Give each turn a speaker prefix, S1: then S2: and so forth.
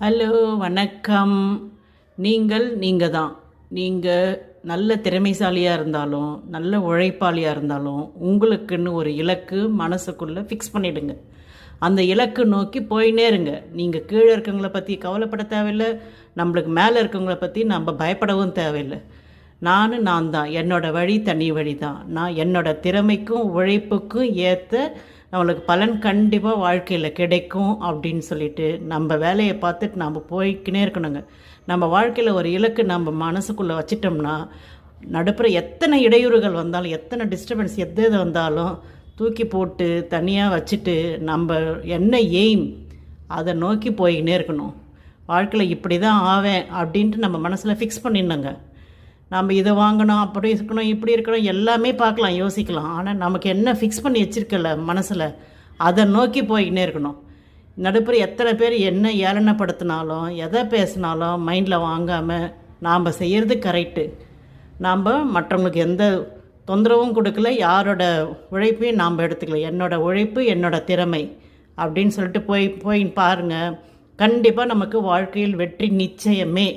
S1: Hello வணக்கம். நீங்கள் நீங்கள் தான் நீங்கள் நல்ல திறமைசாலியாக இருந்தாலும் நல்ல உழைப்பாளியாக இருந்தாலும் உங்களுக்குன்னு ஒரு இலக்கு மனசுக்குள்ளே ஃபிக்ஸ் பண்ணிவிடுங்க அந்த இலக்கு நோக்கி போயினே இருங்க. நீங்கள் கீழே இருக்கவங்கள பற்றி கவலைப்பட தேவையில்லை. நம்மளுக்கு மேலே இருக்கவங்கள பற்றி நம்ம பயப்படவும் தேவையில்லை. நானும் நான் தான் என்னோடய வழி தனி வழி தான் நான் என்னோடய திறமைக்கும் உழைப்புக்கும் ஏற்ற நம்மளுக்கு பலன் கண்டிப்பாக வாழ்க்கையில் கிடைக்கும் அப்படின்னு சொல்லிட்டு நம்ம வேலையை பார்த்துட்டு நம்ம போய்க்கினே இருக்கணுங்க. நம்ம வாழ்க்கையில் ஒரு இலக்கு நம்ம மனசுக்குள்ளே வச்சிட்டோம்னா நடுப்புற எத்தனை இடையூறுகள் வந்தாலும் எத்தனை டிஸ்டர்பன்ஸ் எது எது வந்தாலும் தூக்கி போட்டு தனியாக வச்சுட்டு நம்ம என்ன எய்ம் அதை நோக்கி போய்கினே இருக்கணும். வாழ்க்கையில் இப்படி தான் ஆவேன் அப்படின்ட்டு நம்ம மனசில் ஃபிக்ஸ் பண்ணிடணுங்க. நம்ம இதை வாங்கணும் அப்படி இருக்கணும் இப்படி இருக்கணும் எல்லாமே பார்க்கலாம் யோசிக்கலாம். ஆனால் நமக்கு என்ன ஃபிக்ஸ் பண்ணி வச்சிருக்கல மனசில் அதை நோக்கி போய்கினே இருக்கணும். நடுப்புற எத்தனை பேர் என்ன ஏளனப்படுத்தினாலும் எதை பேசினாலும் மைண்டில் வாங்காமல் நாம் செய்கிறது கரெக்டு நாம் மற்றவங்களுக்கு எந்த தொந்தரவும் கொடுக்கல யாரோட உழைப்பையும் நாம் எடுத்துக்கல. என்னோடய உழைப்பு என்னோடய திறமை அப்படின்னு சொல்லிட்டு போய் போய் பாருங்கள் கண்டிப்பாக நமக்கு வாழ்க்கையில் வெற்றி நிச்சயமே.